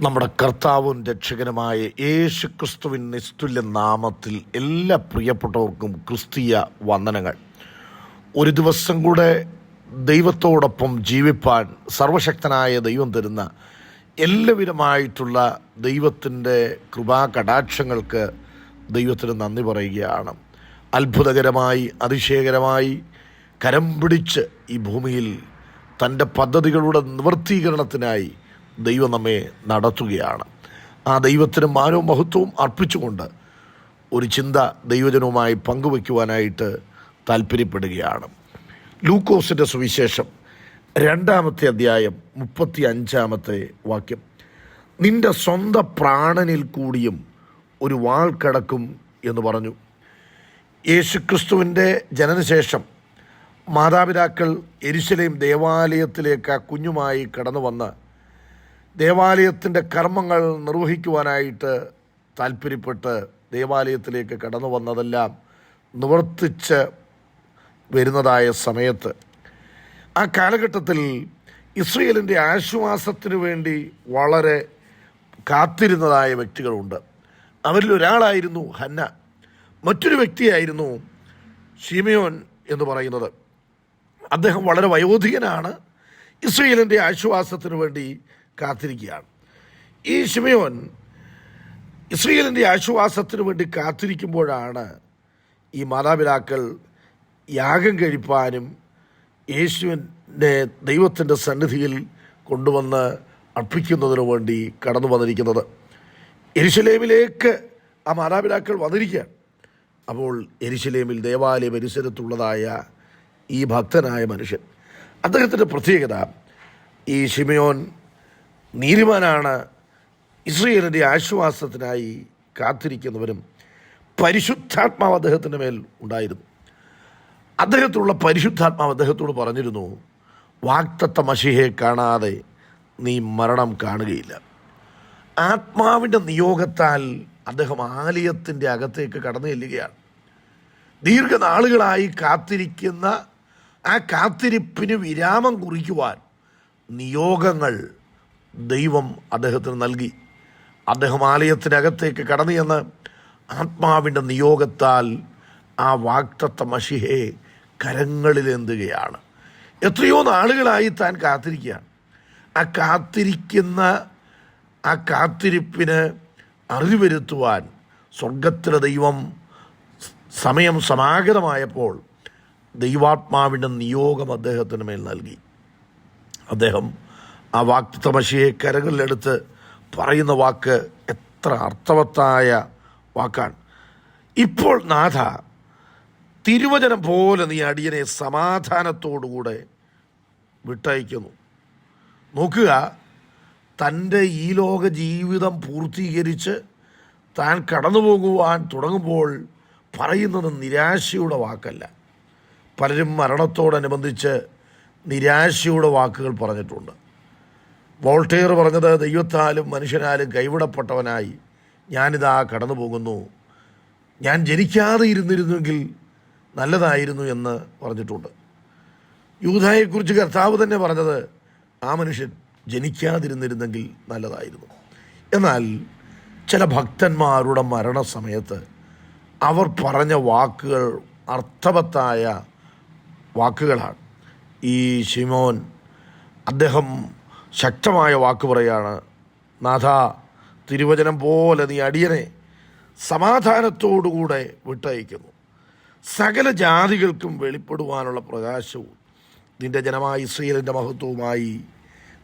നമ്മുടെ കർത്താവും രക്ഷകനുമായ യേശു ക്രിസ്തുവിൻ നിസ്തുല്യ നാമത്തിൽ എല്ലാ പ്രിയപ്പെട്ടവർക്കും ക്രിസ്തീയ വന്ദനങ്ങൾ. ഒരു ദിവസം കൂടെ ദൈവത്തോടൊപ്പം ജീവിപ്പാൻ സർവശക്തനായ ദൈവം തരുന്ന എല്ലാവിധമായിട്ടുള്ള ദൈവത്തിന്റെ കൃപാ കടാക്ഷങ്ങൾക്ക് ദൈവത്തിന് നന്ദി പറയുകയാണ്. അത്ഭുതകരമായി അതിശയകരമായി കരം പിടിച്ച് ഈ ഭൂമിയിൽ തന്റെ പദ്ധതികളുടെ നിവൃത്തീകരണത്തിനായി ദൈവം നമ്മെ നടത്തുകയാണ്. ആ ദൈവത്തിന് മാനവും മഹത്വവും അർപ്പിച്ചുകൊണ്ട് ഒരു ചിന്ത ദൈവജനവുമായി പങ്കുവയ്ക്കുവാനായിട്ട് താല്പര്യപ്പെടുകയാണ് ലൂക്കോസിന്റെ സുവിശേഷം രണ്ടാമത്തെ അധ്യായം മുപ്പത്തി അഞ്ചാമത്തെ വാക്യം. നിന്റെ സ്വന്തം പ്രാണനിൽ കൂടിയും ഒരു വാൾ കടക്കും എന്ന് പറഞ്ഞു. യേശുക്രിസ്തുവിന്റെ ജനനശേഷം മാതാപിതാക്കൾ എരിശിലേം ദേവാലയത്തിലേക്ക് ആ കുഞ്ഞുമായി കടന്നു വന്ന് ദേവാലയത്തിന്റെ കർമ്മങ്ങൾ നിർവഹിക്കുവാനായിട്ട് താല്പര്യപ്പെട്ട് ദേവാലയത്തിലേക്ക് കടന്നു വന്നതെല്ലാം നിവർത്തിച്ച് വരുന്നതായ സമയത്ത് ആ കാലഘട്ടത്തിൽ ഇസ്രയേലിന്റെ ആശ്വാസത്തിന് വേണ്ടി വളരെ കാത്തിരുന്നതായ വ്യക്തികളുണ്ട്. അവരിൽ ഒരാളായിരുന്നു ഹന്ന. മറ്റൊരു വ്യക്തിയായിരുന്നു ഷിമയോൻ എന്ന് പറയുന്നത്. അദ്ദേഹം വളരെ വയോധികനാണ്. ഇസ്രയേലിന്റെ ആശ്വാസത്തിന് വേണ്ടി കാത്തിരിക്കുകയാണ്. ഈ ഷിമയോൻ ഇസ്രയേലിന്റെ ആശ്വാസത്തിന് വേണ്ടി കാത്തിരിക്കുമ്പോഴാണ് ഈ മാതാപിതാക്കൾ യാഗം കഴിപ്പാനും യേശുവിന്റെ ദൈവത്തിന്റെ സന്നിധിയിൽ കൊണ്ടുവന്ന് അർപ്പിക്കുന്നതിനു വേണ്ടി കടന്നു വന്നിരിക്കുന്നത്. എരിശലേമിലേക്ക് ആ മാതാപിതാക്കൾ വന്നിരിക്കുകയാണ്. അപ്പോൾ എരിശലേമിൽ ദേവാലയ പരിസരത്തുള്ളതായ ഈ ഭക്തനായ മനുഷ്യൻ. അദ്ദേഹത്തിന്റെ പ്രത്യേകത ഈ ഷിമയോൻ നീതിമാനാണ് ഇസ്രയേലിന്റെ ആശ്വാസത്തിനായി കാത്തിരിക്കുന്നവരും പരിശുദ്ധാത്മാവ് അദ്ദേഹത്തിന്റെ മേൽ ഉണ്ടായിരുന്നു. അദ്ദേഹത്തിലുള്ള പരിശുദ്ധാത്മാവ് അദ്ദേഹത്തോട് പറഞ്ഞിരുന്നു വാക്തത്വ മഷിഹയെ കാണാതെ നീ മരണം കാണുകയില്ല. ആത്മാവിന്റെ നിയോഗത്താൽ അദ്ദേഹം ആലയത്തിന്റെ അകത്തേക്ക് കടന്നു ചെല്ലുകയാണ്. ദീർഘനാളുകളായി കാത്തിരിക്കുന്ന ആ കാത്തിരിപ്പിന് വിരാമം കുറിക്കുവാൻ നിയോഗങ്ങൾ ദൈവം അദ്ദേഹത്തിന് നൽകി. അദ്ദേഹം ആലയത്തിനകത്തേക്ക് കടന്നു ചെന്ന് ആത്മാവിന്റെ നിയോഗത്താൽ ആ വാക്തത്വ മഷിഹയെ കരങ്ങളിലെന്തുകയാണ് എത്രയോ നാളുകളായി താൻ കാത്തിരിക്കുകയാണ്. ആ കാത്തിരിക്കുന്ന ആ കാത്തിരിപ്പിന് അറിവ് വരുത്തുവാൻ സ്വർഗത്തിലെ ദൈവം സമയം സമാഗതമായപ്പോൾ ദൈവാത്മാവിന്റെ നിയോഗം അദ്ദേഹത്തിന് മേൽ നൽകി. അദ്ദേഹം ആ വാക്തമശിയെ കരങ്ങളിലെടുത്ത് പറയുന്ന വാക്ക് എത്ര അർത്ഥവത്തായ വാക്കാണ്. ഇപ്പോൾ നാഥ തിരുവചനം പോലെ നീ അടിയനെ സമാധാനത്തോടുകൂടെ വിട്ടയക്കുന്നു. നോക്കുക തന്റെ ഈ ലോക ജീവിതം പൂർത്തീകരിച്ച് താൻ കടന്നു പോകുവാൻ തുടങ്ങുമ്പോൾ പറയുന്നത് നിരാശയുടെ വാക്കല്ല. പലരും മരണത്തോടനുബന്ധിച്ച് നിരാശയുടെ വാക്കുകൾ പറഞ്ഞിട്ടുണ്ട്. വോൾട്ടേർ പറഞ്ഞത് ദൈവത്താലും മനുഷ്യനാലും കൈവിടപ്പെട്ടവനായി ഞാനിതാ കടന്നു പോകുന്നു. ഞാൻ ജനിക്കാതെ ഇരുന്നിരുന്നെങ്കിൽ നല്ലതായിരുന്നു എന്ന് പറഞ്ഞിട്ടുണ്ട്. യൂതായെക്കുറിച്ച് കർത്താവ് തന്നെ പറഞ്ഞത് ആ മനുഷ്യൻ ജനിക്കാതിരുന്നിരുന്നെങ്കിൽ നല്ലതായിരുന്നു. എന്നാൽ ചില ഭക്തന്മാരുടെ മരണസമയത്ത് അവർ പറഞ്ഞ വാക്കുകൾ അർത്ഥവത്തായ വാക്കുകളാണ്. ഈ ഷിമോൻ അദ്ദേഹം ശക്തമായ വാക്ക് പറയാണ് നാഥ തിരുവചനം പോലെ നീ അടിയനെ സമാധാനത്തോടുകൂടെ വിട്ടയക്കുന്നു. സകല ജാതികൾക്കും വെളിപ്പെടുവാനുള്ള പ്രകാശവും നിന്റെ ജനമായ ഇസ്രയേലിന്റെ മഹത്വവുമായി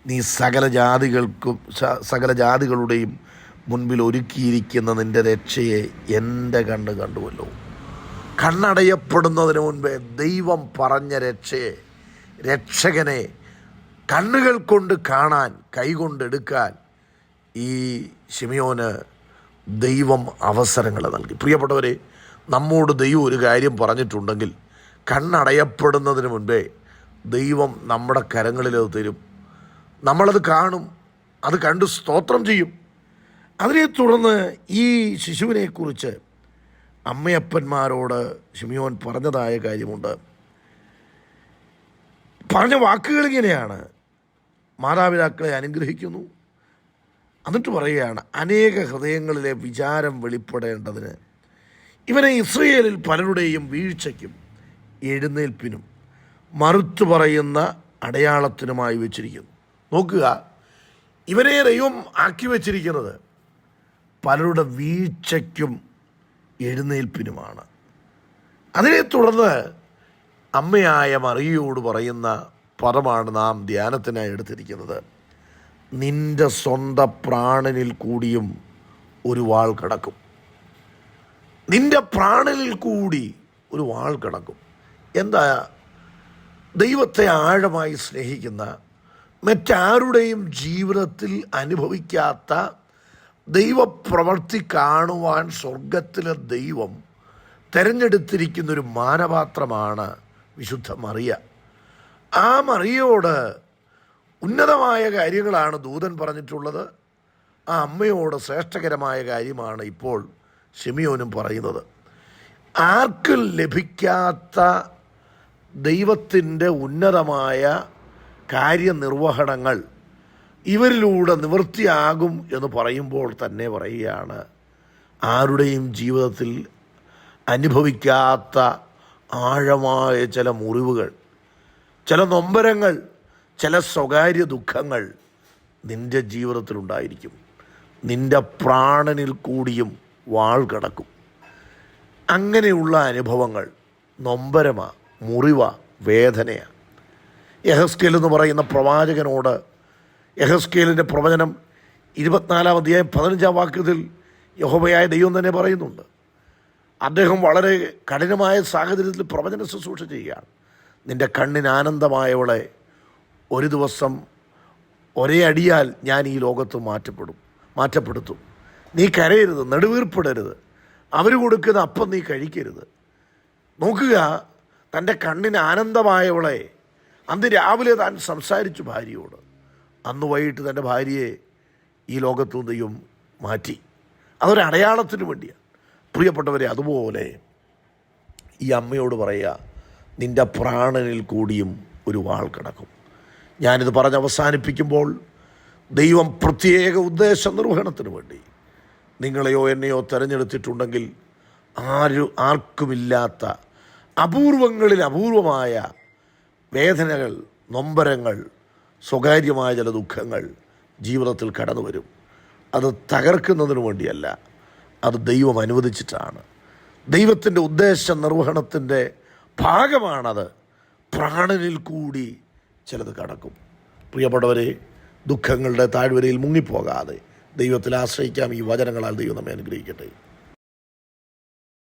നീ സകല ജാതികൾക്കും സകല ജാതികളുടെയും മുൻപിൽ ഒരുക്കിയിരിക്കുന്ന നിന്റെ രക്ഷയെ എന്റെ കണ്ണ് കണ്ടുവല്ലോ. കണ്ണടയപ്പെടുന്നതിന് മുൻപേ ദൈവം പറഞ്ഞ രക്ഷയെ രക്ഷകനെ കണ്ണുകൾ കൊണ്ട് കാണാൻ കൈകൊണ്ടെടുക്കാൻ ഈ ഷിമിയോന് ദൈവം അവസരങ്ങൾ നൽകി. പ്രിയപ്പെട്ടവരെ നമ്മോട് ദൈവം ഒരു കാര്യം പറഞ്ഞിട്ടുണ്ടെങ്കിൽ കണ്ണടയപ്പെടുന്നതിന് മുൻപേ ദൈവം നമ്മുടെ കരങ്ങളിൽ അത് തരും. നമ്മളത് കാണും അത് കണ്ട് സ്തോത്രം ചെയ്യും. അതിനെ തുടർന്ന് ഈ ശിശുവിനെക്കുറിച്ച് അമ്മയപ്പന്മാരോട് ഷിമിയോൻ പറഞ്ഞതായ കാര്യമുണ്ട്. പറഞ്ഞ വാക്കുകൾ ഇങ്ങനെയാണ്. മാതാപിതാക്കളെ അനുഗ്രഹിക്കുന്നു. എന്നിട്ട് പറയുകയാണ് അനേക ഹൃദയങ്ങളിലെ വിചാരം വെളിപ്പെടേണ്ടതിന്. ഇവനെ ഇസ്രയേലിൽ പലരുടെയും വീഴ്ചയ്ക്കും എഴുന്നേൽപ്പിനും മറുത്തു പറയുന്ന അടയാളത്തിനുമായി വെച്ചിരിക്കുന്നു. നോക്കുക ഇവനെ ദൈവം ആക്കി വച്ചിരിക്കുന്നത് പലരുടെ വീഴ്ചയ്ക്കും എഴുന്നേൽപ്പിനുമാണ്. അതിനെ തുടർന്ന് അമ്മയായ മറിയയോട് പറയുന്ന പദമാണ് നാം ധ്യാനത്തിനായി എടുത്തിരിക്കുന്നത്. നിന്റെ സ്വന്തം പ്രാണനിൽ കൂടിയും ഒരു വാൾ കിടക്കും. നിന്റെ പ്രാണനിൽ കൂടി ഒരു വാൾ കിടക്കും. എന്താ ദൈവത്തെ ആഴമായി സ്നേഹിക്കുന്ന മറ്റാരുടെയും ജീവിതത്തിൽ അനുഭവിക്കാത്ത ദൈവപ്രവൃത്തി കാണുവാൻ സ്വർഗത്തിലെ ദൈവം തിരഞ്ഞെടുത്തിരിക്കുന്നൊരു മാനപാത്രമാണ് വിശുദ്ധ മറിയ ആ മറിയോട് ഉന്നതമായ കാര്യങ്ങളാണ് ദൂതൻ പറഞ്ഞിട്ടുള്ളത്. ആ അമ്മയോട് ശ്രേഷ്ഠകരമായ കാര്യമാണ് ഇപ്പോൾ ഷെമിയോനും പറയുന്നത്. ആർക്കും ലഭിക്കാത്ത ദൈവത്തിന്റെ ഉന്നതമായ കാര്യനിർവഹണങ്ങൾ ഇവരിലൂടെ നിവൃത്തിയാകും എന്ന് പറയുമ്പോൾ തന്നെ പറയുകയാണ്. ആരുടെയും ജീവിതത്തിൽ അനുഭവിക്കാത്ത ആഴമായ ചില മുറിവുകൾ ചില നൊമ്പരങ്ങൾ ചില സ്വകാര്യ ദുഃഖങ്ങൾ നിന്റെ ജീവിതത്തിലുണ്ടായിരിക്കും. നിന്റെ പ്രാണനിൽ കൂടിയും വാൾ കിടക്കും. അങ്ങനെയുള്ള അനുഭവങ്ങൾ നൊമ്പരമാ മുറിവ വേദനയാണ് യഹസ്കേൽ എന്ന് പറയുന്ന പ്രവാചകനോട് യഹസ്കേലിന്റെ പ്രവചനം ഇരുപത്തിനാലാം അധ്യായം പതിനഞ്ചാം വാക്യത്തിൽ യഹോബയായ ദൈവം തന്നെ പറയുന്നുണ്ട്. അദ്ദേഹം വളരെ കഠിനമായ സാഹചര്യത്തിൽ പ്രവചന ശുശ്രൂഷ ചെയ്യുകയാണ്. നിന്റെ കണ്ണിന് ആനന്ദമായവളെ ഒരു ദിവസം ഒരേ അടിയാൽ ഞാൻ ഈ ലോകത്ത് മാറ്റപ്പെടും മാറ്റപ്പെടുത്തും. നീ കരയരുത് നെടുവീർപ്പിടരുത്. അവർ കൊടുക്കുന്ന അപ്പം നീ കഴിക്കരുത്. നോക്കുക തന്റെ കണ്ണിന് ആനന്ദമായവളെ അന്ന് രാവിലെ താൻ സംസാരിച്ചു ഭാര്യയോട്. അന്ന് വൈകിട്ട് തന്റെ ഭാര്യയെ ഈ ലോകത്തു നിന്നെയും മാറ്റി. അതൊരു അടയാളത്തിന് വേണ്ടിയാണ്. പ്രിയപ്പെട്ടവരെ അതുപോലെ ഈ അമ്മയോട് പറയുക നിന്റെ പ്രാണനിൽ കൂടിയും ഒരു വാൾ കിടക്കും. ഞാനിത് പറഞ്ഞ് അവസാനിപ്പിക്കുമ്പോൾ ദൈവം പ്രത്യേക ഉദ്ദേശ നിർവഹണത്തിന് വേണ്ടി നിങ്ങളെയോ എന്നെയോ തിരഞ്ഞെടുത്തിട്ടുണ്ടെങ്കിൽ ആരും ആർക്കുമില്ലാത്ത അപൂർവങ്ങളിൽ അപൂർവമായ വേദനകൾ നൊമ്പരങ്ങൾ സ്വകാര്യമായ ചില ദുഃഖങ്ങൾ ജീവിതത്തിൽ കടന്നു വരും. അത് തകർക്കുന്നതിന് വേണ്ടിയല്ല അത് ദൈവം അനുവദിച്ചിട്ടാണ്. ദൈവത്തിന്റെ ഉദ്ദേശ നിർവഹണത്തിന്റെ ഭാഗമാണത് പ്രാണനിൽ കൂടി ചിലത് കടക്കും. പ്രിയപ്പെട്ടവരെ ദുഃഖങ്ങളുടെ താഴ്വരയിൽ മുങ്ങിപ്പോകാതെ ദൈവത്തിൽ ആശ്രയിക്കാം ഈ വചനങ്ങളാൽ ദൈവം നമ്മെ അനുഗ്രഹിക്കട്ടെ.